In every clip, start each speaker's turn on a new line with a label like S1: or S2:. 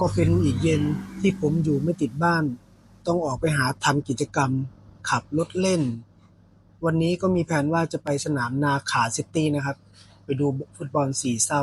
S1: ก็เป็นอีกเย็นที่ผมอยู่ไม่ติดบ้าน ต้องออกไปหาทำกิจกรรม ขับรถเล่น วันนี้ก็มีแผนว่าจะไปสนามนาขาซิตี้นะครับ ไปดูฟุตบอลสีเศร้า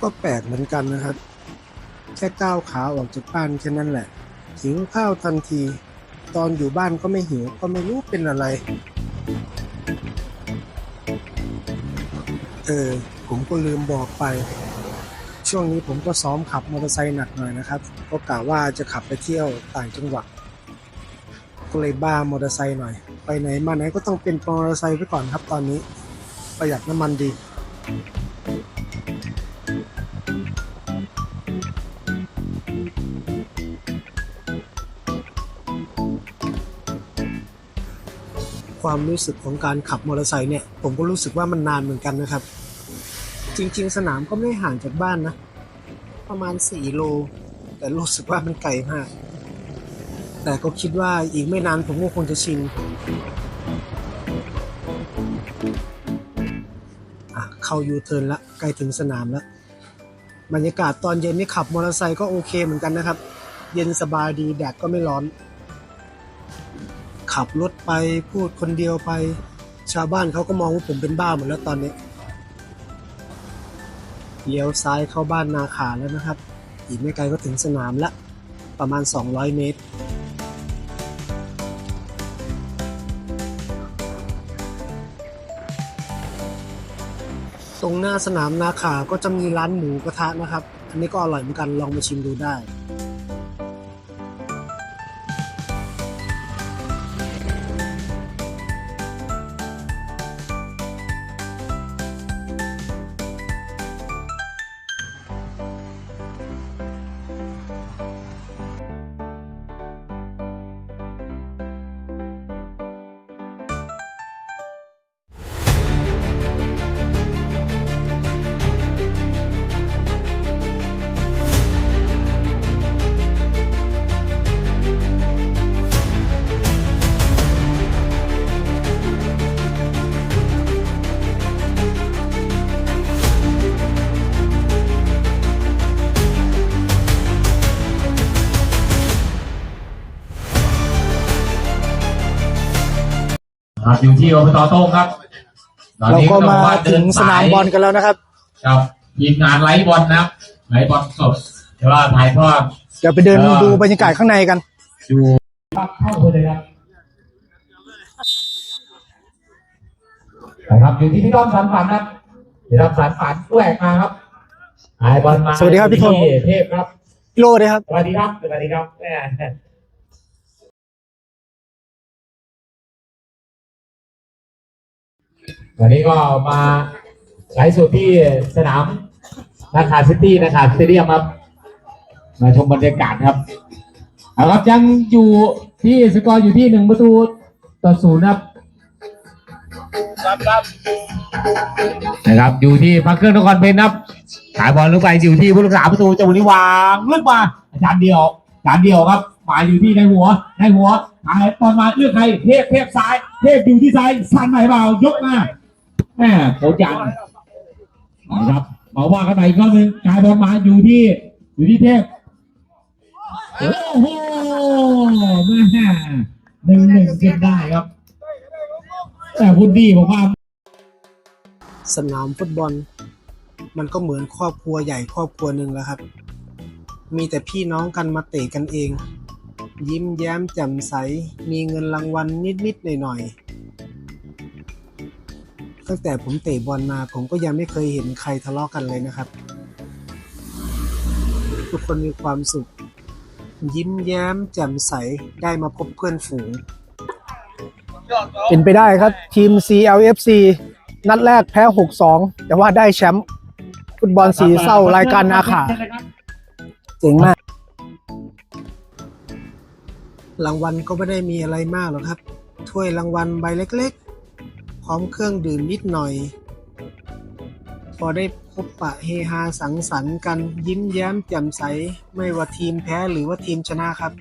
S1: ก็แปลกเหมือนกันนะครับ แค่ก้าวขาออกจากบ้านแค่นั้นแหละ หิวข้าวทันที ตอนอยู่บ้านก็ไม่หิวก็ไม่รู้เป็นอะไร เออ ผมก็ลืมบอกไป ช่วงนี้ผมก็ซ้อมขับมอเตอร์ไซค์หนักหน่อยนะครับ ก็กะว่าจะขับไปเที่ยวต่างจังหวัดก็เลยบ้ามอเตอร์ไซค์หน่อย ไปไหนมาไหนก็ต้องเป็นมอเตอร์ไซค์ไปก่อนครับตอนนี้ ประหยัดน้ำมันดี ความรู้สึกของการขับมอเตอร์ไซค์เนี่ย ผมก็รู้สึกว่ามันนานเหมือนกันนะครับ จริง ๆ สนามก็ไม่ห่างจากบ้านนะ ประมาณ 4 โล แต่รู้สึกว่ามันไกลมาก แต่ก็คิดว่าอีกไม่นานผมก็คงจะชินอะเข้ายูเทิร์นละใกล้ถึงสนามล้วบรรยากาศตอนเย็นนี่ขับมอเตอร์ไซค์ก็โอเคเหมือนกันนะครับ เย็นสบายดีแดดก็ไม่ร้อน ขับรถไปพูดคนเดียวไป ชาวบ้านเขาก็มองว่าผมเป็นบ้าหมดแล้วตอนนี้เลี้ยวซ้ายเข้าบ้านนาขาแล้วนะครับ อีกไม่ไกลก็ถึงสนามละ ประมาณ 200 เมตร ตรงหน้าสนามนาขาก็จะมีร้านหมูกระทะนะครับ อันนี้ก็อร่อยเหมือนกันลองมาชิมดูได้
S2: อยู่ที่อบตโต้งครับตอน
S1: เรา
S2: นี้
S1: ก็
S2: ต้อง
S1: มา
S2: ว่
S1: ถึงสนามบอลกันแล้วนะครับ
S2: ครับทีมงานไลฟ์บอลนะครับไลฟ์บอลสดแต่ว่าถ่ายทอด
S1: เดี๋ยวไปเดิน
S2: เออ
S1: ดูบรรยากาศข้างในกัน
S2: อยู่เข้าไปเลยครับนะครับอยู่ที่พี่ต้อมสันฝันครับพี่ต้อมสันฝันแหวกมาครับถ่ายบอลมา
S1: สวัสดีครับพี่ธง
S2: ที่เทพครับ
S1: พี่โลเลยครับ
S2: สวัสดีครับ สวัสดีครับแม่ วันนี้ก็มาไลฟ์สดที่สนามนาคาซิตี้นาคาสเตเดียมครับ มาชมบรรยากาศครับเอาครับยังอยู่ที่สกอร์อยู่ที่หนึ่งประตูต่อศูนย์ครับนะครับอยู่ที่พักเครื่องนครเพชรครับขายบอลลงไปอยู่ที่ผู้รักษาประตูจังหวะนี้วางลึกมาอาจารย์เดียวอาจารย์เดียวครับมาอยู่ที่ในหัวในหัวหายตอนมาเลือกใครเทพเทพซ้าย เทพอยู่ที่ซ้ายสันไหนเปล่ายกมา แม่โคจันนะครับมาว่ากันไปอีกรอบนึงกายบอลมาอยู่ที่ อยู่ที่เทพโอ้โหแม่หนึ่งหนึ่งขึ้นได้ครับ แต่คุณดีบอกว่า
S1: สนามฟุตบอล มันก็เหมือนครอบครัวใหญ่ครอบครัวหนึ่งแล้วครับ มีแต่พี่น้องกันมาเตะกันเอง ยิ้มแย้มแจ่มใส มีเงินรางวัลนิดๆหน่อยๆ ตั้งแต่ผมเตะบอลมาผมก็ยังไม่เคยเห็นใครทะเลาะกันเลยนะครับ ทุกคนมีความสุข ยิ้มแย้มแจ่มใสได้มาพบเพื่อนฝูง เป็นไปได้ครับ ทีม CLFC นัดแรกแพ้ 6-2 แต่ว่าได้แชมป์ฟุตบอลสีเศร้ารายการอาขาเจ๋งมาก รางวัลก็ไม่ได้มีอะไรมากหรอกครับ ถ้วยรางวัลใบเล็กๆพ ร้อมเครื่องดื่มนิดหน่อย พอได้พบปะเฮฮาสังสรรค์กันยิ้มแย้มแจ่มใสไม่ว่าทีมแพ้หรือว่าทีมชนะครับ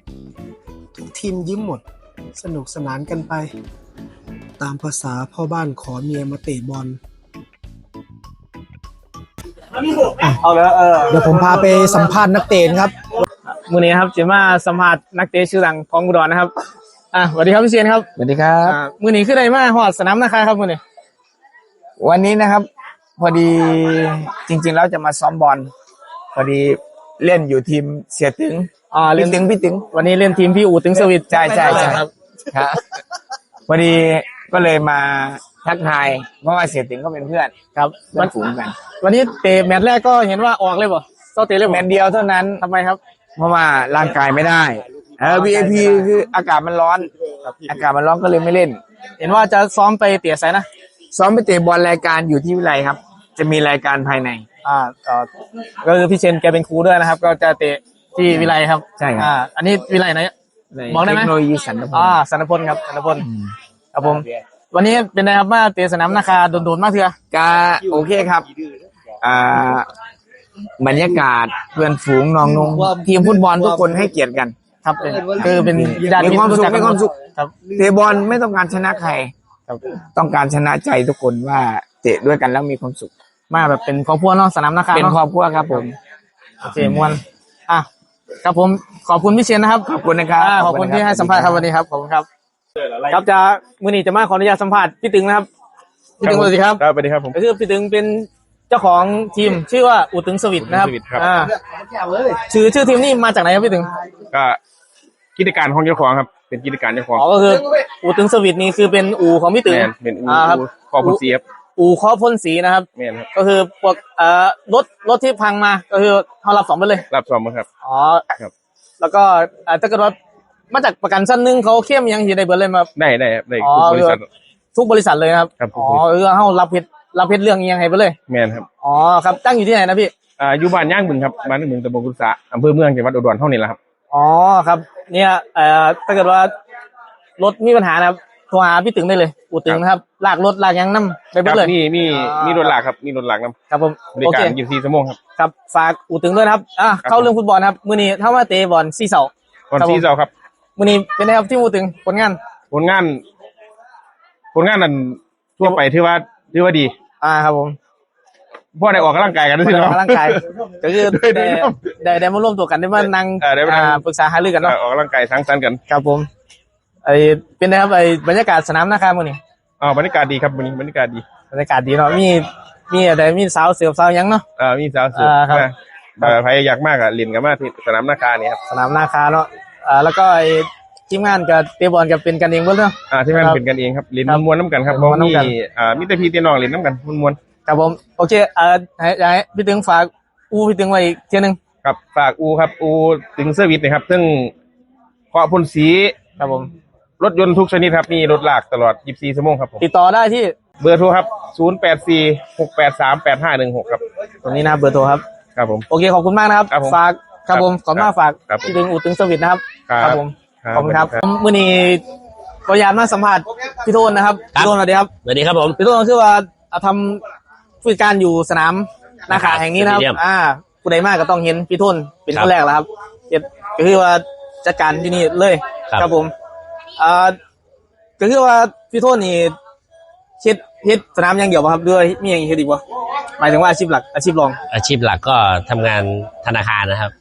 S1: ทุกทีมยิ้มหมดสนุกสนานกันไป ตามภาษาพ่อบ้านขอเมียมาเตะบอล
S3: เอาแล้วเออ
S1: เดี๋ยวผมพาไปสัมภาษณ์นักเตะครับ
S3: มือนี้ครับจะมาสัมภาษณ์นักเตะชื่อดังของอุดรนะครับ อะสวัสดีครับพี่เชียนครับ
S4: สวัสดีครับ
S3: อ่ามือนี้ขึ้นได้มาหอดสนามนะครับมือนี้
S4: วันนี้นะครับ พอดีจริง ๆ แล้วจะมาซ้อมบอลพอดีเล่นอยู่ทีมเสียตึง
S3: อ่าเล่
S4: พี่
S3: น
S4: ตึงพี่ตึง
S3: วันนี้เล่นทีมพี่อูตึงสวิต
S4: ใช่ใช่ใช่
S3: ครับ
S4: ครับพอดีก็เลยมาทักทายเพราะว่าเสียตึงก็เป็นเพื่อน
S3: ครับ
S4: เพื่
S3: วั
S4: อนนฝูงกัน
S3: วันนี้เตะแมตช์แรกก็เห็นว่าออกเลยบ่ต้องเตะเลย
S4: แม
S3: บ่
S4: ตช์เดียวเท่านั้น
S3: ทำไมครับ
S4: เพราะว่าร่างกายไม่ได้ เออ VIP คืออากาศมันร้อน อากาศมันร้อนก็เลยไม่เล่น
S3: เห็นว่าจะซ้อมไปเตะไสนะ
S4: ซ้อมไปเตะบอลรายการอยู่ที่วิไลครับ จะมีรายการภายใน
S3: อ่าก็ก็คือพี่เชนแกเป็นครูด้วยนะครับ ก็จะเตะที่วิไลครับ
S4: ใช่ครับ
S3: อ่าอันนี้วิไลไหนบอกได้ไหม
S4: เทคโนโลยีสันตพ
S3: อ่างสันพลครับสันพล
S4: อืม
S3: ครับผม วันนี้เป็นไงครับมาเตะสนามนาคาโดนๆมากเถอะ
S4: ก็โอเคครับ อ่า บรรยากาศเพื่อนฝูงน้องนงทีมฟุตบอลทุกคนให้เกียรติกัน
S3: ครับเป็นคือเป็นญาติ
S4: มีความสุข
S3: รู้จักกัน
S4: มีความสุข
S3: ครับ
S4: เตะบอลไม่ต้องการชนะใคร
S3: ครับ
S4: ต้องการชนะใจทุกคนว่าเตะด้วยกันแล้วมีความสุข
S3: มาแบบเป็นครอบครัวเนาะสนามนาคา
S4: เป็น
S3: เนาะ
S4: ครอบครัวครับผม
S3: โอเคมวนอะครับผมขอบคุณพี่เชนนะครับ
S4: ขอบคุณนะครับ
S3: อ่าขอบคุณที่ให้สัมภาษณ์ครับวันนี้ครับขอบคุณครับครับจะมือนี้จะมาขออนุญาตสัมภาษณ์พี่ตึงนะครับพี่ตึงสวัสดีครับ
S5: ครับสวัสดีครับผม
S3: ก็คือพี่ตึงเป็นเจ้าของทีมชื่อว่าอูตึงสวิตนะครับ
S5: อู่ตึงสวิทครับ
S3: อ่าชื่อชื่อทีมนี่มาจากไหนครับพี่ตึง
S5: ก็ กิจการของเจ้าของครับ เป็นกิจการเจ้าของ
S3: อ๋อก็คืออูตึงสวิตนี่คือเป็นอูของพี่ตึง
S5: แมนเป็นอู
S3: อ่าครับ
S5: อูคอพุเซียบ
S3: อูข้อพ่นสีนะครับ
S5: แมนครับ
S3: ก็คือพวกเอ่อรถรถที่พังมาก็คือเขารับสองไปเลย
S5: รับซอมมาครับ
S3: อ๋อ
S5: ครับ
S3: แล้วก็อ่าถ้าเกิดว่ามาจากประกันชั้นหนึ่งเขาเข้มยังอยู่ในเบิร์เลยมา
S5: ได้ได้ครับได้
S3: อ๋อ
S5: ทุกบริษัท
S3: ทุกบริษัทเลยนะครับ
S5: ครับทุก
S3: อ๋อบ
S5: ริษัท
S3: เออเขารับเพชรรับเพชรเรื่องยังไงไปเลย
S5: แมนครับ
S3: อ๋อครับตั้งอยู่ที่ไหนนะพี่
S5: อ่าอยู่บ้านย่างบึงครับบ้านบึงตำบลกุศะอำเภอเมืองจังหวัดอุดรเท่านี้แหละครับ
S3: อ๋อครับ เนี่ยเอ่อถ้าเกิดว่ารถมีปัญหานะครับโทรหาพี่ตึงได้เลยอูตึงนะครับลากรถลากยังน้ำไป
S5: ค
S3: เบิ
S5: รั
S3: ดเลย
S5: มีมี
S3: อ่ามี
S5: มีรถหลักครับมีรถหลักนำ
S3: ครับผม
S5: บริ
S3: โอ
S5: การ
S3: เค
S5: 24ชั่วโมงครับ
S3: ครับฝากอูตึงด้วยนะครับอะ
S5: ครับ
S3: เข้าเรื่องฟุตบอลนะครับมื้อนี้ถ้าว่าเตะบอลซีเสา
S5: วัน
S3: ครับผม
S5: ที่เจ้าครับ
S3: มื้อนี้เป็นไงครับที่อูตึงผลงาน
S5: ผลงาน ผลงานนั้นทั่วไปถือว่าถือว่าดี
S3: อ่าครับผม
S5: พ่อได้ออกกำลังกายกันด้วย
S3: อ
S5: เนาะ
S3: อกกำลังกาย ก็คือ
S5: ด้วยด้
S3: ได้
S5: วยเนาะ
S3: ได้ได้มาร่วมตัวกันได้มานั่ง
S5: เออได้มานั่ง
S3: อ่าปรึกษาหารือกันเนาะ
S5: ออกกำลังกายสังสรรค์กัน
S3: ครับผมไอเป็นไงครับไอบรรยากาศสนามนะครับมื้อนี้
S5: อ่าบรรยากาศดีครับวันนี้บรรยากาศดี
S3: บรรยากาศดีเนาะมีมีอะไรมีสาวเสือบสาวหยังเนาะ
S5: อ่ามีสาวสวย
S3: อ่าครับ
S5: มาเอ่อใครอยากมากอะเรียนกันมาที่สนามนาคานี่ครับ
S3: สนามนาคาเนาะอ่าแล้วก็ไอทีมงานกับเตะบอลกับเป็นกันเองเบิดเนาะ
S5: อ่าที่มัน
S3: ครับ
S5: เป็นกันเองครับเรียน
S3: ครับ
S5: มวนๆน้ำกันครับ
S3: ม้วนๆน้ำกัน
S5: มีอ่ามิตรพี่เตียน้องเรียนน้ำกันมวน
S3: ครับผมโอเคเอ่อให้ให้พี่ตึงฝากอู้พี่ตึงไว้อีกเทียหนึง
S5: ๆครับฝากอูครับอูถึงเซอร์วิสนะครับ ซึ่งเคาะพ่นสี
S3: ครับผม
S5: รถยนต์ทุกชนิดครับ มีรถลากตลอด 24 ชั่วโมงครับผม
S3: ติดต่อได้ที่
S5: เบอร์โทรครับ 0846838516 ครับ
S3: ตรงนี้นะครับเบอร์โทรครับ
S5: ครับผม
S3: โอเคขอบคุณมากนะครับ
S5: ครับผม
S3: ฝากครับผมขอบคุณมากฝาก
S5: ครับผม
S3: พี่ตึงอูตึงสวิตนะครับ
S5: ครับ
S3: ผมขอบคุณครับมื้อนี้ขออนุญาตมาสัมภาษณ์พี่โทนนะครับ พี่โทนสวัสดีครับ
S6: สวัสดีครับผม
S3: พี่โทนคือว่าทำ ผู้จัดการอยู่สนามนาขาแห่งนี้นะครับ
S6: เยี่ยม
S3: อ่าผู้ใดมากก็ต้องเห็นพี่โทนเป็น
S6: ครั
S3: ค
S6: บ
S3: นแรกแล้วครับเฮ็ดก็คือว่าจัดการที่นี่เลย
S6: ครับ
S3: ผมอ่าก็คือว่าพี่โทนนี่เฮ็ดเฮ็ดสนามอย่างเดียวป่ะครับด้วยมีอย่างอื่นเฮ็ดอีกป่ะหมายถึงว่าอาชีพหลักอาชีพรอง
S6: อาชีพหลักก็ทำงานธนาคารนะครับ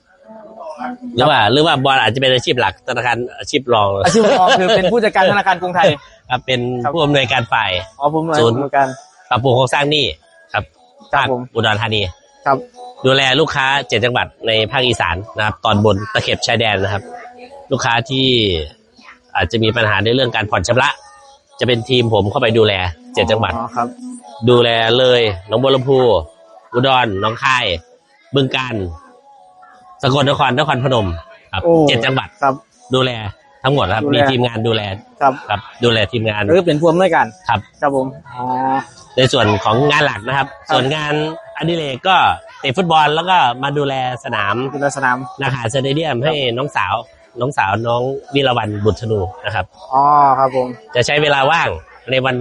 S6: หรือว่าหรือว่าบอลอาจจะเป็นอาชีพหลักธนาคารอาชีพรอง
S3: อาชีพรองคือเป็นผู้จัดการธนาคารกรุงไทย
S6: ครับเป็น
S3: ครับ
S6: ผู้อำนวยการฝ่าย
S3: อ๋อผมเหมือน
S6: ศูนย์
S3: เหมือนกัน
S6: ปรับปรุงโครงสร้างหนี้ ครับ
S3: ครับ
S6: ภาค
S3: ผม
S6: อุดรธานี
S3: ครับ
S6: ดูแลลูกค้าเจ็ดจังหวัดในภาคอีสานนะครับ ตอนบนตะเข็บชายแดนนะครับ ลูกค้าที่อาจจะมีปัญหาในเรื่องการผ่อนชำระ จะเป็นทีมผมเข้าไปดูแลเจ็ดจังหวัด
S3: อ๋อครับ
S6: ดูแลเลยหนองบัวลำพู อุดรหนองคาย บึงกาฬสกลนครนครพนม ครับ
S3: โอ้
S6: เจ็ดจังหวัด
S3: ครับ
S6: ดูแล ทั้งหมดครับ
S3: ดูแล
S6: มีทีมงานดูแล
S3: ครับ
S6: ครับดูแลทีมงาน
S3: หรือเป็นผู้อำนวยการ
S6: ครับ
S3: ครับผมอ๋อ
S6: ในส่วนของงานหลักนะครับ
S3: ครับ
S6: ส่วนงานอดิเรกก็เตะฟุตบอลแล้วก็มาดูแลสนาม
S3: เป็นสนาม
S6: นาคาสเตเดียมให้น้องสาว น้องสาวน้องวิรวันบุตรธนูนะครับ
S3: อ๋อครับผม
S6: จะใช้เวลาว่างในวัน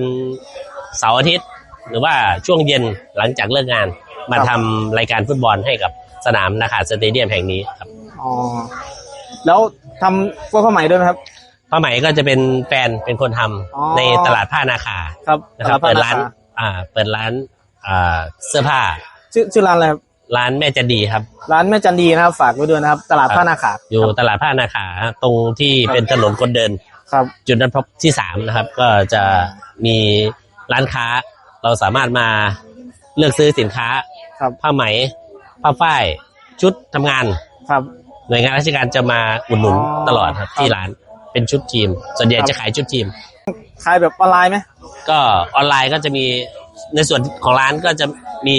S6: เสาร์อาทิตย์ หรือว่าช่วงเย็นหลังจากเลิกงาน มาทำรายการฟุตบอลให้กับสนามนาคาสเตเดียมแห่งนี้ครับ
S3: อ๋อ แล้วทำพวกผ้าไหมด้วยไหมครับ
S6: ผ้าไหมก็จะเป็นแฟนเป็นคนทำ
S3: อ๋อ
S6: ในตลาดผ้านาคา
S3: ครับ
S6: นะครับ
S3: สำห
S6: เปิด
S3: ผ้
S6: ร้าน
S3: ค
S6: อ่าเปิดร้านอ่าเสื้อผ้า
S3: ชื่อชื่อร้านอะไรครับ
S6: ร้านแม่จันดีครับ
S3: ร้านแม่จันดีนะครับ ฝากไว้ด้วยนะครับ ตลาด
S6: ครับ
S3: ผ้านาขา
S6: อยู่ตลาดผ้านาคาตรงที่เป็นถนนคนเดิน
S3: ครับ
S6: จุดนัดพบที่สามนะครับ ก็จะมีร้านค้า เราสามารถมาเลือกซื้อสินค้า
S3: ครับ
S6: ผ้าไหม ผ้าฝ้าย ชุดทำงาน
S3: ครับ
S6: หน่วยงานราชการจะมาอุดหนุน
S3: อ๋อ
S6: ตลอดครับ
S3: ครับ
S6: ที่ร้านเป็นชุดทีม ส่วนใหญ่
S3: ครับ
S6: จะขายชุดทีม
S3: ขายแบบออนไลน์ไหม
S6: ก็ออนไลน์ก็จะมีในส่วนของร้านก็จะมี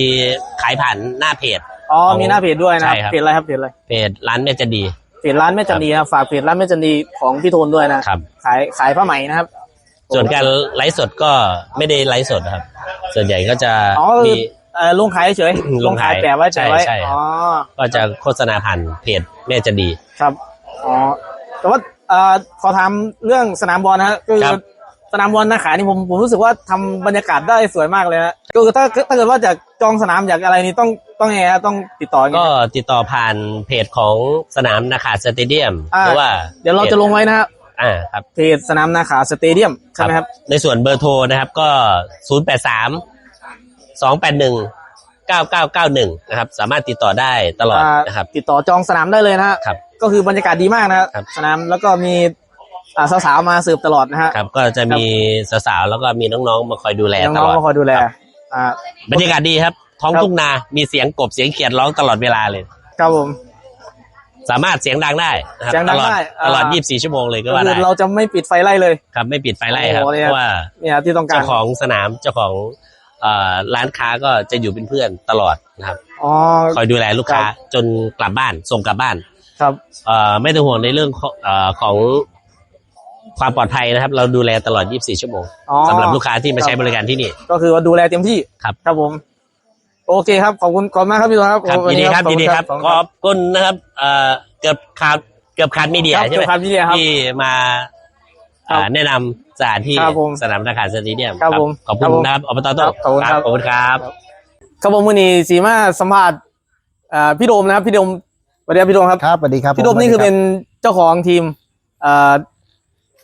S6: ขายผ่านหน้าเพจ
S3: อ๋อ
S6: ของ
S3: มีหน้าเพจด้วยนะครับ
S6: ใช่ครับ
S3: เพจอะไรครับเพจอะไร
S6: เพจร้านแม่จันดี
S3: เพจร้านแม่จันดีนะครับฝากเพจร้านแม่จันดีของพี่โทนด้วยนะครับ ขายขายผ้าไหมนะครับ
S6: ส่วนการไลฟ์สดก็ไม่ได้ไลฟ์สดครับ ส่วนใหญ่ก็จะ
S3: อ๋อ
S6: มี
S3: เออลงขายเฉย
S6: ล
S3: ล
S6: ง
S3: ง
S6: ขา
S3: ขายยแปะไว้แปะไว้
S6: ใช่ใช่
S3: อ๋อ
S6: ก็จะโฆษณาผ่านเพจแม่จันดี
S3: ครับอ๋อแต่ว่าเอ่อขอถามเรื่องสนามบอลนะฮะก็คือ
S6: ครับ
S3: สนามบอลนาขานี่ผมผมรู้สึกว่าทำบรรยากาศได้สวยมากเลยนะก็คือถ้าถ้าเกิดว่าจะจองสนามอยากอะไรนี่ต้องต้องไงฮะต้องติดต่อยังไง
S6: ก็ติดต่อผ่านเพจของสนามนาคาสเตเดียม
S3: อ่า
S6: หรือว่า
S3: เดี๋ยวเราจะลงไว้นะฮะ
S6: อ่าครับ
S3: เพจสนามนาขาสเตเดียมใช่ไหมครับ
S6: ในส่วนเบอร์โทรนะครับก็ 0 8 3 2 8 1 9 9 9 1นะครับ สามารถติดต่อได้ตลอด
S3: อ่า
S6: นะครับ
S3: ติดต่อจองสนามได้เลยนะฮะ
S6: ครับ
S3: ก็คือบรรยากาศดีมากนะฮะ
S6: ครับ
S3: สนามแล้วก็มีอ่าสาวๆมาสืบตลอดนะฮะ
S6: ครับก็จะมีสาวๆแล้วก็มีน้องๆมาคอยดูแลต
S3: น้อง
S6: ลอ
S3: ๆ
S6: ด
S3: มาคอยดูแลอ่า
S6: บรรยากาศดีครับ ท้อง
S3: ครับ
S6: ทุ่งนา มีเสียงกบเสียงเขียดร้องตลอดเวลาเลย
S3: ครับผม
S6: สามารถเสียงดังได้นะครับ
S3: เสียงดั
S6: ต
S3: ง
S6: ลอด
S3: ได้
S6: ตลอด
S3: อ่า
S6: 24 ชั่วโมงเลยก็
S3: ก็
S6: ว่า
S3: คื
S6: ได้
S3: อเราจะไม่ปิดไฟไล่เลย
S6: ครับไม่ปิดไฟไล่ครับ
S3: โอ้โหเนี่ย
S6: เพราะว่า
S3: เนี่ยที่ต้องการ
S6: เจ้าของสนามเจ้าของเอ่อ ร้านค้าก็จะอยู่เป็นเพื่อนตลอดนะครับ
S3: อ๋อ
S6: คอยดูแลลูกค้า
S3: ครับ
S6: จนกลับบ้านส่งกลับบ้าน
S3: ครับ
S6: เอ่อไม่ต้องห่วงในเรื่องของเอ่อของความปลอดภัยนะครับ เราดูแลตลอด 24 ชั่วโมง
S3: อ๋อ
S6: สำหรับลูกค้าที่มา
S3: ครับ
S6: ใช้บริการที่นี่
S3: ก็คือว่าดูแลเต็มที่
S6: ครับ
S3: ครับผม โอเคครับ ขอบคุณขอบคุณมากครับพี่ตัวครับ
S6: ครับ
S3: วั
S6: ยินดีครับ
S3: ขอ
S6: ยินดีครับ
S3: ขอบ
S6: ขอบคุณนะครับเอ่อเกือบขาดเกือบขาดมีเดีย
S3: ครับ
S6: ใช่ไหม
S3: เกี่ยวกับพี่เนี่ยครับ
S6: ที่มาเอ่อแนะนำ สถานที่
S3: ครับผม
S6: สนามนาคาสเตเดียม
S3: ครับผม
S6: ขอบคุณนะครับอบตโต้
S3: ครับขอบคุณครับ
S6: ขอบคุณครับ
S3: ครับผมมือนี้สีมาสัมภาษณ์อ่าพี่โดมนะครับพี่โดมสวัสดีครับพี่โดมครับ
S7: ครับสวัสดีครับ
S3: พี่โดมนี่คือเป็นเจ้าของทีมอ่า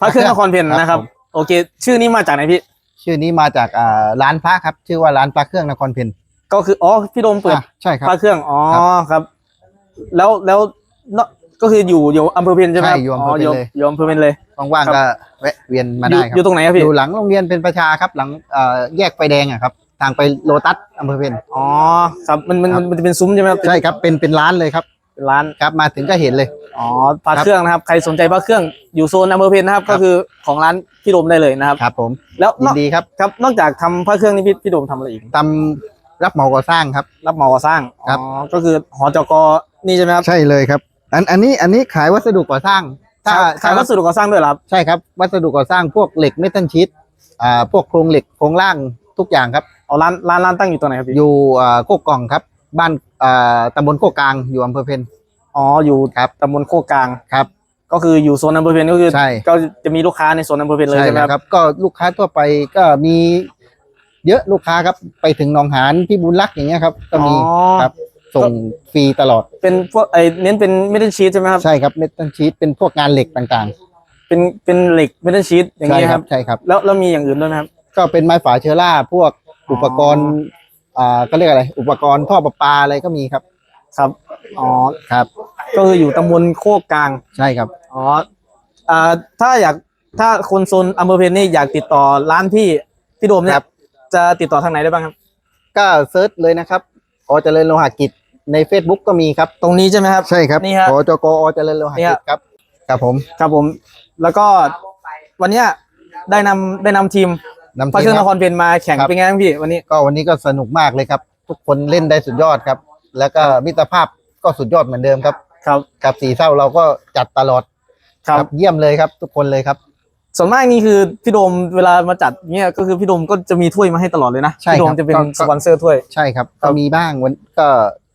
S3: พระเครื่องนครเพน
S7: ครับ
S3: นะครับ
S7: ผม
S3: โอเค ชื่อนี้มาจากไหนพี่
S7: ชื่อนี้มาจากอ่าร้านพระครับ ชื่อว่าร้านพระเครื่องนครเพน
S3: ก็คืออ๋อพี่โดมเปิด
S7: อะใช่ครับ
S3: พระเครื่องอ๋อ
S7: ครับ
S3: ครับแล้วแล้วเนอะ ก็คืออยู่อยู่อำเภอเพนใช่ไหมครับ
S7: ใช่อยู่อำเภอเพนเลย
S3: อยู่อำเภอเพนเลย
S7: ว่าง
S3: ครับ
S7: ๆก็แวะเวียนมา
S3: อยู่
S7: ได้ครับ
S3: อยู่ตรงไหนครับพี่
S7: อยู่หลังโรงเรียนเป็นประชาครับหลังเอ่อแยกไฟแดงอะครับทางไปโลตัสอำเภอเพน
S3: อ๋อ ครับ มันมัน
S7: ครับ
S3: มันจะเป็นซุ้มใช่ไหมครับ
S7: ใช่ครับเป็นเป็นร้านเลยครับ
S3: เป็นร้าน
S7: ครับมาถึงก็เห็นเลย
S3: อ๋อพระเครื่องนะครับ ใครสนใจพระเครื่อง อยู่โซนอำเภอเพนนะครับ
S7: ครั
S3: ก็
S7: บ
S3: คือของร้านพี่โดมได้เลยนะครับ
S7: ครับ ผม
S3: แล้วน
S7: ยิ
S3: อนก
S7: ดีครับ
S3: ครับ นอกจากทำพระเครื่องนี่พี่พี่โดมทำอะไรอีก
S7: ทำรับเหมาก่อสร้างครับ
S3: รับเหมาก่อสร้าง
S7: ครับ
S3: อ๋อ ก็คือหอจกนี่ใช่ไหมครับ
S7: ใช่เลยครับ อันอันนี้อันนี้ขายวัสดุก่อสร้างถ้า
S3: ขายวัสดุก่อสร้างด้วยเหรอครับ
S7: ใช่ครับ วัสดุก่อสร้างพวกเหล็กเมทัลชีตอ่าพวกโครงเหล็กโครงล่างทุกอย่างครับ
S3: เอาร้านร้านร้านตั้งอยู่ตรงไหนครับพี่
S7: อยู่อ่าโคกกล่องครับ บ้านอ่าตำบลโคกกลางอยู่อำเภอเพน
S3: อ๋ออยู่
S7: ครับ
S3: ตำบลโคกกลาง
S7: ครับ
S3: ก็คืออยู่โซนอำเภอเพนก็คือ
S7: ใช่
S3: ก็จะมีลูกค้าในโซนอำเภอเพนเลย
S7: ใช่
S3: ใช่ไหม
S7: แล้ว
S3: ค
S7: ครับรับ ก็ลูกค้าทั่วไปก็มีเยอะลูกค้าครับไปถึงหนองหานพี่บุญรักษ์อย่างเงี้ยครับก็มี
S3: อ๋อ
S7: ครับ ส่งฟรีตลอด
S3: เป็นพวกไอเน้นเป็นเมทัลชีตใช่ไหมครับ
S7: ใช่ครับเมทัลชีตเป็นพวกงานเหล็กต่าง
S3: เป็นเป็นเหล็กเมทัลชีตอ
S7: ๆ
S3: ย่าง
S7: ใช่
S3: นี้
S7: ค
S3: ค
S7: รั
S3: รั
S7: บบใช่ครับ
S3: แล้วแล้วมีอย่างอื่นด้วยไหมครับ
S7: ก็เป็นไม้ฝาเชื้อราพวกอุปกรณ์อ่าก็เรียกอะไร อุปกรณ์ท่อประปาอะไรก็มีครับ
S3: ครับอ๋อ
S7: ครับ
S3: ก็คืออยู่ตำบลโคกกลาง
S7: ใช่ครับ
S3: อ๋ออ่าถ้าอยากถ้าคนโซนอำเภอเพนนี่อยากติดต่อร้านพี่พี่โดมเนี่
S7: ค
S3: ย
S7: รับ
S3: จะติดต่อทางไหนได้บ้างครับ
S7: ก็เซิร์ชเลยนะครับอเจริญโลหะกิจ ใน Facebook ก็มีครับ
S3: ตรงนี้ใช่ไหมครับ
S7: ใช่ครับ
S3: นี่ฮะ
S7: อจกอเจริญโลหะ
S3: นี่
S7: กิ
S3: ฮะ
S7: จครับ ครับผม
S3: ครับผม แล้วก็วันเนี้ยได้นำได้นำทีม
S7: นำ
S3: พระ
S7: ที
S3: เครื่อง
S7: ม
S3: น
S7: ครับ
S3: ครเพนมาแข่ง
S7: ครับ
S3: เป็นไงบ้างพี่วันนี้
S7: ก็วันนี้ก็สนุกมากเลยครับ ทุกคนเล่นได้สุดยอดครับ แล้วก็มิตรภาพก็สุดยอดเหมือนเดิมครับ
S3: ครับ
S7: กับสีเศร้าเราก็จัดตลอด
S3: ครับ
S7: เยี่ยมเลยครับ ทุกคนเลยครับ
S3: ส่วนมากนี่คือพี่โดมเวลามาจัดเนี่ยก็คือพี่โดมก็จะมีถ้วยมาให้ตลอดเลยนะ
S7: ใช่
S3: พี่โด
S7: ค
S3: ม
S7: รับ
S3: จะเป็น
S7: ก็
S3: สปอนเซอร์ถ้วย
S7: ใช่ครับ
S3: ครั
S7: ก็
S3: บ
S7: มีบ้างวันก็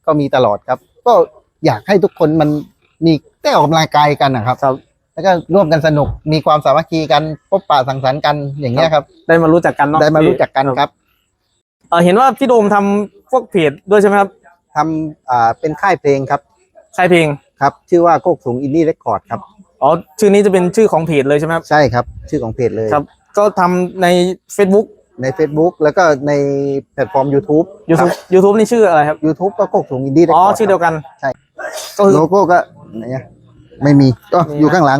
S7: ก็มีตลอดครับ ก็อยากให้ทุกคนมันมีได้ออกกำลังกายกันนะครับ
S3: ครับ
S7: แล้วก็ร่วมกันสนุกมีความสามัคคีกันพบปะสังสรรค์กันอย่างเงี้ยครับ
S3: ได้มารู้จักกันเนาะ
S7: ได้มารู้จักกันครับ
S3: เออเห็นว่าพี่โดมทำพวกเพจด้วยใช่ไหมครับ
S7: ทำอ่าเป็นค่ายเพลงครับ
S3: ค่ายเพลง
S7: ครับ ชื่อว่าโคกสูงอินดี้เรคคอร์ดครับ
S3: อ๋อชื่อนี้จะเป็นชื่อของเพจเลยใช่ไหมครับ
S7: ใช่ครับ ชื่อของเพจเลย
S3: ครับ ก็ทำใน Facebook
S7: ใน Facebook แล้วก็ในแพลตฟอร์ม YouTube
S3: YouTube YouTube นี่ชื่ออะไรครับ
S7: ยูทูบก็โคกสูงอินดี้เรค
S3: อ๋อ
S7: คอร์ด
S3: ชื่อเดียวกัน
S7: ใช่
S3: ก็คือ
S7: โลโก้ก็ไหนอะไม่มีก็
S3: มี
S7: อยู่ข้างหลัง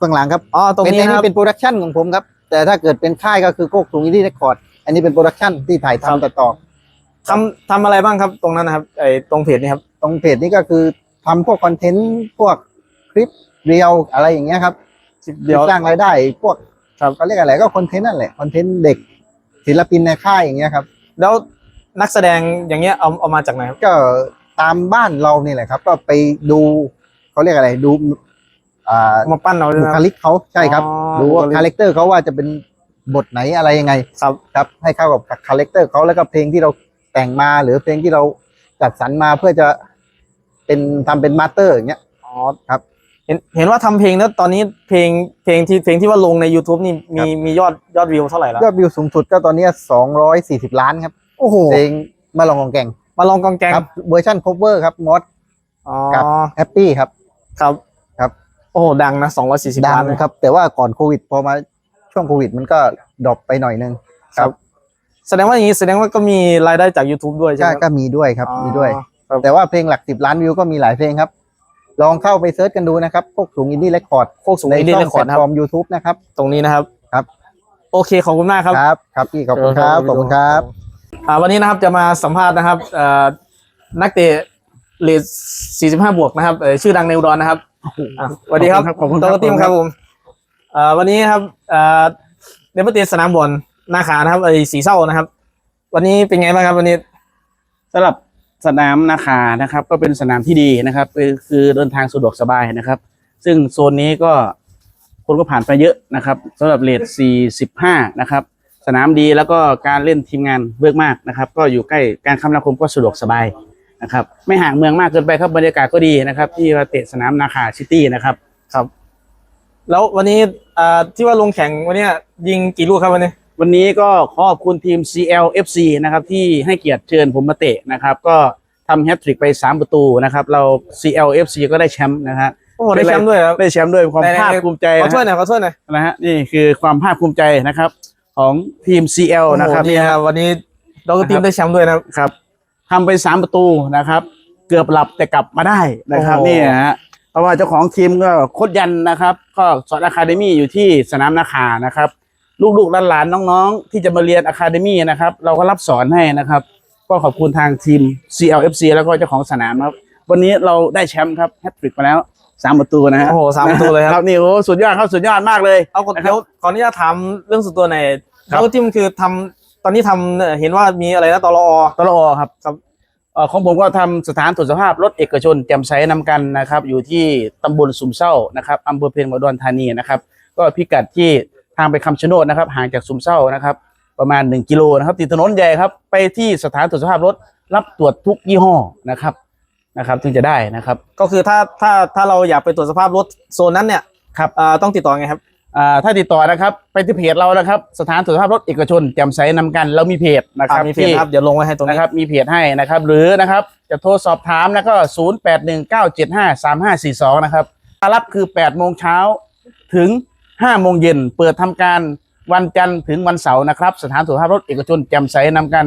S7: ข้างหลังครับ
S3: อ๋อตรง
S7: เป็น
S3: นี้
S7: อัน
S3: นะค
S7: นี้
S3: รับ
S7: เป็นโปรดักชันของผมครับ แต่ถ้าเกิดเป็นค่ายก็คือโคกสูงอินดี้เรคคอร์ดอันนี้เป็นโปรดักชันที่ถ่าย
S3: ครับ
S7: ทำตัดต่อ
S3: ทำทำอะไรบ้างครับ ตรงนั้นนะครับไอ้ตรงเพจนี่ครับ
S7: ตรงเพจนี้ก็คือทำพวกคอนเทนต์พวกคลิปเรียวอะไรอย่างเงี้ยครับ
S3: เดี๋ยว
S7: สร้างรายได้พวก
S3: ครับ
S7: เขาเรียกอะไรก็คอนเทนต์นั่นแหละคอนเทนต์เด็ก ศิลปินในค่ายอย่างเงี้ยครับ
S3: แล้วนักแสดงอย่างเงี้ยเอาเอามาจากไหนครับ
S7: ก็ตามบ้านเรานี่แหละครับ ก็ไปดูเขาเรียกอะไรดูอ่า
S3: เอามาปั้นเอาใช่
S7: บุ
S3: ไหม
S7: ค
S3: ครับ
S7: ลิกเขาใช่ครับ
S3: อ๋อ
S7: ดูว่า
S3: บุคลิก
S7: คาแรคเตอร์เขาว่าจะเป็นบทไหนอะไรยังไง
S3: ครับ
S7: ครับให้เข้ากับคาแรคเตอร์เขาแล้วก็เพลงที่เราแต่งมาหรือเพลงที่เราจัดสรรมาเพื่อจะเป็นทำเป็นมาสเตอร์อย่างเงี้ย
S3: อ๋อ
S7: ครับ
S3: เห็นเห็นว่าทำเพลงแล้วตอนนี้เพลงเพลงที่เพลงที่ว่าลงใน YouTube นี่
S7: ครั
S3: มี
S7: บ
S3: มียอดยอดวิวเท่าไหร่แล้ว
S7: ยอดวิวสูงสุดก็ตอนนี้สองร้อยสี่สิบล้านครับ
S3: โอ้โห
S7: เพลงมาลองของแก่ง
S3: มาลองกองแกง
S7: ครับเวอร์ชัน cover ครับมอส
S3: อ๋อ
S7: ครับแฮปปี้ครับ
S3: ครับ
S7: ครับ
S3: โอ้โหดังนะ240
S7: ดั
S3: ล้างนเลย
S7: ครับ แต่ว่าก่อนโควิดพอมาช่วงโควิดมันก็ดรอปไปหน่อยนึง
S3: ครับ แสดงว่าอย่างนี้แสดงว่าก็มีรายได้จาก YouTube ด้วยใช่
S7: ใช่
S3: ไหม
S7: ก็มีด้วยครับ
S3: อ๋อ
S7: มีด้วย
S3: ครับ
S7: แต่ว่าเพลงหลักสิบล้านวิวก็มีหลายเพลงครับ ลองเข้าไปเซิร์ชกันดูนะครับพวกสูงอินดี้เรคคอร์ด
S3: โคกสูง
S7: ใน
S3: อินดี้
S7: ช่
S3: เร
S7: อง
S3: คคอ
S7: แพ
S3: ร์
S7: ล
S3: ด
S7: ต
S3: นะครับ
S7: ฟอร์ม YouTube นะครับ
S3: ตรงนี้นะครับ
S7: ครับ
S3: โอเคขอบคุณมากครับ
S7: ครับครับพี่ขอบคุณครับขอบคุณครับ
S3: อ่าวันนี้นะครับจะมาสัมภาษณ์นะครับเอ่อนักเตะเลด45 บวกนะครับเอ่อชื่อดังในอุดรนะครับอะสวัสดีครับ
S5: ขอบคุณครับ
S3: โตโกติมครับผมเอ่อวันนี้ครับเอ่อเดมเตสนามบอลหน้าขานะครับไอ้สีเศร้านะครับ วันนี้เป็นไงบ้างครับวันนี้
S5: สำหรับ สนามนาคานะครับ ก็เป็นสนามที่ดีนะครับ คือเดินทางสะดวกสบายนะครับ ซึ่งโซนนี้ก็คนก็ผ่านไปเยอะนะครับสำหรับเลท45 นะครับ สนามดีแล้วก็การเล่นทีมงานเวิร์กมากนะครับ ก็อยู่ใกล้การคมนาคมก็สะดวกสบายนะครับ ไม่ห่างเมืองมากเกินไปครับบรรยากาศก็ดีนะครับ ที่มาเตะสนามนาคาซิตี้นะครับครับ
S3: แล้ววันนี้ที่ว่าลงแข่งวันนี้ยิงกี่ลูกครับวันนี้
S5: วันนี้ก็ขอบคุณทีม CLFC นะครับที่ให้เกียรติเชิญผมมาเตะนะครับ ก็ทำแฮตทริกไป 3 ประตูนะครับเรา CLFC ก็ได้แชมป์นะฮะ
S3: โอ้โหได้แชมป์ด้วยครับ
S5: ได้แชมป์ด้วยความ
S3: ไหนๆ
S5: ภาคภูมิใจ
S3: ขอ
S5: นะ
S3: ช่วย
S5: ฮะ
S3: หน่อยขอช่วยหน่อย
S5: นะฮะนี่คือความภาคภูมิใจนะครับ ของทีม CL นะครับ
S3: โอ้โหนี่นะครับวันนี้ดอกทีมได้แชมป์ด้วยนะครับ
S5: ครับทำไป 3 ประตูนะครับ เกือบหลับแต่กลับมาได้นะครับ
S3: โอ้โห
S5: นี่ฮะเพราะว่าเจ้าของทีมก็โคตรยันนะครับ ก็สอนอะคาเดมี่อยู่ที่สนามนาคานะครับ ลูกๆหลานๆน้องๆ ที่จะมาเรียนอะคาเดมี่นะครับ เราก็รับสอนให้นะครับ ก็ขอบคุณทางทีม CLFC แล้วก็เจ้าของสนามครับ วันนี้เราได้แชมป์ครับแฮตทริกมาแล้วสามประตูนะฮะ
S3: โอ้โหสามประตูเลยครับ
S5: นี่โอ้สุดยอดครับสุดยอดมากเลย
S3: เอาก่อน
S5: นะครับ
S3: เดี๋ยวขออนุญาตถามเรื่องส่วนตัวหน่อย
S5: ครับ
S3: แล้วทีมคือทำตอนนี้ทำเอ่อเห็นว่ามีอะไรนะตลอ
S5: ตลอครับครับเอ่อของผมก็ทำสถานตรวจสภาพรถเอกชนแจ่มใสนำกันนะครับ อยู่ที่ตำบลสุมเศร้านะครับอำเภอเพลงอุดรธานีนะครับ ก็พิกัดที่ ทางไปคำชะโนดนะครับห่างจากสุมเศร้านะครับประมาณ 1 กิโลนะครับติดถนนใหญ่ครับไปที่สถานตรวจสภาพรถรับตรวจทุกยี่ห้อนะครับนะครับถึงจะได้นะครับ
S3: ก็คือถ้าถ้าถ้าเราอยากไปตรวจสภาพรถโซนนั้นเนี่ย
S5: ครับ
S3: อ่าต้องติดต่อไงครับ
S5: อ่าถ้าติดต่อนะครับไปที่เพจเรานะครับสถานตรวจสภาพรถเอกชนแจ่มใสนำกันเรามีเพจนะครับ
S3: อ่ามีเพจ
S5: ที่
S3: นะครับเดี๋ยวลงไว้ให้ตรงนี้
S5: นะครับมีเพจให้นะครับ หรือนะครับจะโทรสอบถามนะก็0 8 1 9 7 5 3 5 4 2นะครับรับคือ8โมงเช้าถึง 5โมงเย็นเปิดทำการวันจันทร์ถึงวันเสาร์นะครับ สถานสุขภาพรถเอกชนแจ่มใสนำกัน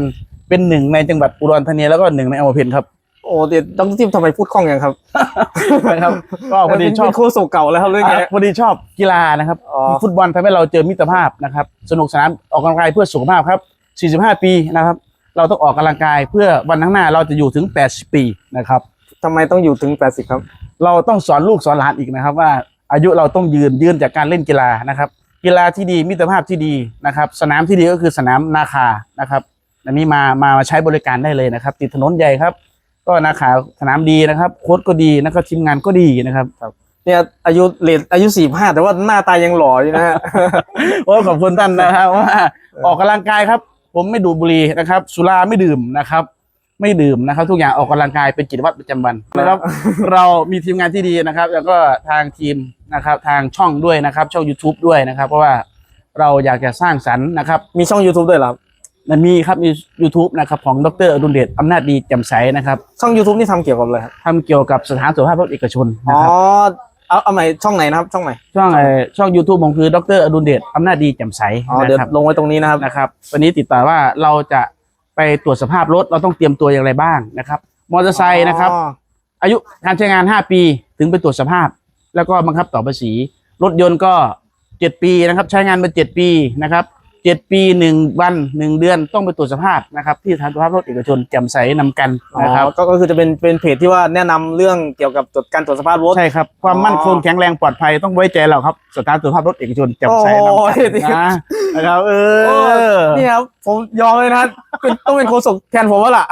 S5: เป็นหนึ่งในจังหวัดอุดรธานีแล้วก็หนึ่งในอำเภอเพนครับ
S3: โอ้เดี๋ยวดรทีมทำไมพูดคล่องอย่างครับ
S5: นะครับก็พอดี
S3: เป็น
S5: ชอบ
S3: เป็นโค้ชเก่าแล้วครับเรื่องไง
S5: อะพอดีชอบกีฬานะครับ
S3: อ๋อ
S5: ฟุตบอลทำให้เราเจอมิตรภาพนะครับ สนุกสนานออกกำลังกายเพื่อสุขภาพครับ 45 ปีนะครับ เราต้องออกกำลังกายเพื่อวันข้างหน้าเราจะอยู่ถึง 80 ปีนะครับ
S3: ทำไมต้องอยู่ถึง 80 ครับ
S5: เราต้องสอนลูกสอนหลานอีกนะครับว่า อายุเราต้องยืนยืนจากการเล่นกีฬานะครับ กีฬาที่ดีมิตรภาพที่ดีนะครับ สนามที่ดีก็คือสนามนาคานะครับอันนี้มามาใช้บริการได้เลยนะครับ ติดถนนใหญ่ครับ ก็นาคาสนามดีนะครับโค้ชก็ดีนะครับทีมงานก็ดีนะครับ
S3: เนี่ยอายุเลทอายุ45แต่ว่าหน้าตายังหล่ออยู่นะฮะ
S5: โอ้ขอบคุณท่านนะครับว่าออกกำลังกายครับ ผมไม่ดูดบุหรี่นะครับ สุราไม่ดื่มนะครับ ไม่ดื่มนะครับ ทุกอย่างออกกำลังกายเป็นกิจวัตรประจำวันนะครับเรามีทีมงานที่ดีนะครับ แล้วก็ทางทีมนะครับทางช่องด้วยนะครับ ช่อง YouTube ด้วยนะครับ เพราะว่าเราอยากจะสร้างสรรค์นะครับ
S3: มีช่อง YouTube ด้วยเหรอครับ
S5: และมีครับมี YouTube นะครับของดรอดุลเดชอำนาจดีแจ่มใสนะครับ
S3: ช่อง YouTube นี่ทำเกี่ยวกับอะไรครับ
S5: ทำเกี่ยวกับสถานสุขภาพรถเอกชน
S3: อ๋
S5: นะ
S3: อ
S5: ครับ
S3: เอาเอาใหม่ช่องไหนนะครับ ช่องไหน
S5: ช่องไอช่อง YouTube ผมคือดรอดุลเดชอำนาจดีแจ่มใส
S3: อ๋อเดี๋ยว
S5: นะครับ
S3: ลงไว้ตรงนี้นะครับ
S5: นะครับ วันนี้ติดต่อว่าเราจะ ไปตรวจสภาพรถเราต้องเตรียมตัวอย่างไรบ้างนะครับมอเตอร์ไซค์นะครับ
S3: อ๋อ
S5: อายุการใช้งาน 5 ปีถึงไปตรวจสภาพ แล้วก็บังคับต่อภาษี รถยนต์ก็ 7 ปีนะครับ ใช้งานมา 7 ปีนะครับ 7 ปี 1 วัน 1 เดือนต้องไปตรวจสภาพนะครับ ที่สถานสุขภาพรถเอกชนแจ่มใสนำกันนะครับ
S3: อ๋อก็ก็คือจะเป็นเป็นเพจที่ว่าแนะนำเรื่องเกี่ยวกับตรวจการตรวจสภาพรถ
S5: ใช่ครับ ความมั่นคงแข็งแรงปลอดภัยต้องไว้ใจเราครับสถานสุขภาพรถเอกชนแจ่มใสนำ
S3: โอ้
S5: กัน
S3: ย
S5: นะ นะครับ เอ
S3: โอ้
S5: อ
S3: นี่ครับผมยอมเลยนะเป็นต้องเป็นโฆษกแทนผมแล้วล่ะ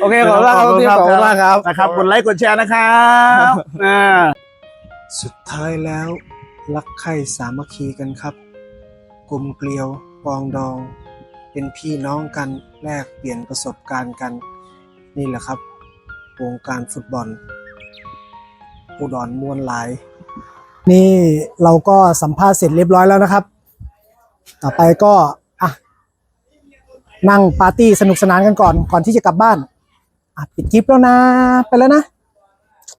S3: โอเคขอบคุณมากครับพี่ขอบคุณมากครับ
S5: นะครับกดไลค์กดแชร์นะครับอ่า
S1: สุดท้ายแล้ว รักใคร่สามัคคีกันครับ กลมเกลียวปองดอง เป็นพี่น้องกันแลกเปลี่ยนประสบการณ์กัน นี่แหละครับ วงการฟุตบอลอุดรมวลหลาย
S8: นี่เราก็สัมภาษณ์เสร็จเรียบร้อยแล้วนะครับ ต่อไปก็อะนั่งปาร์ตี้สนุกสนานกันก่อนก่อนที่จะกลับบ้านอะปิดคลิปแล้วนะ ไปแล้วนะ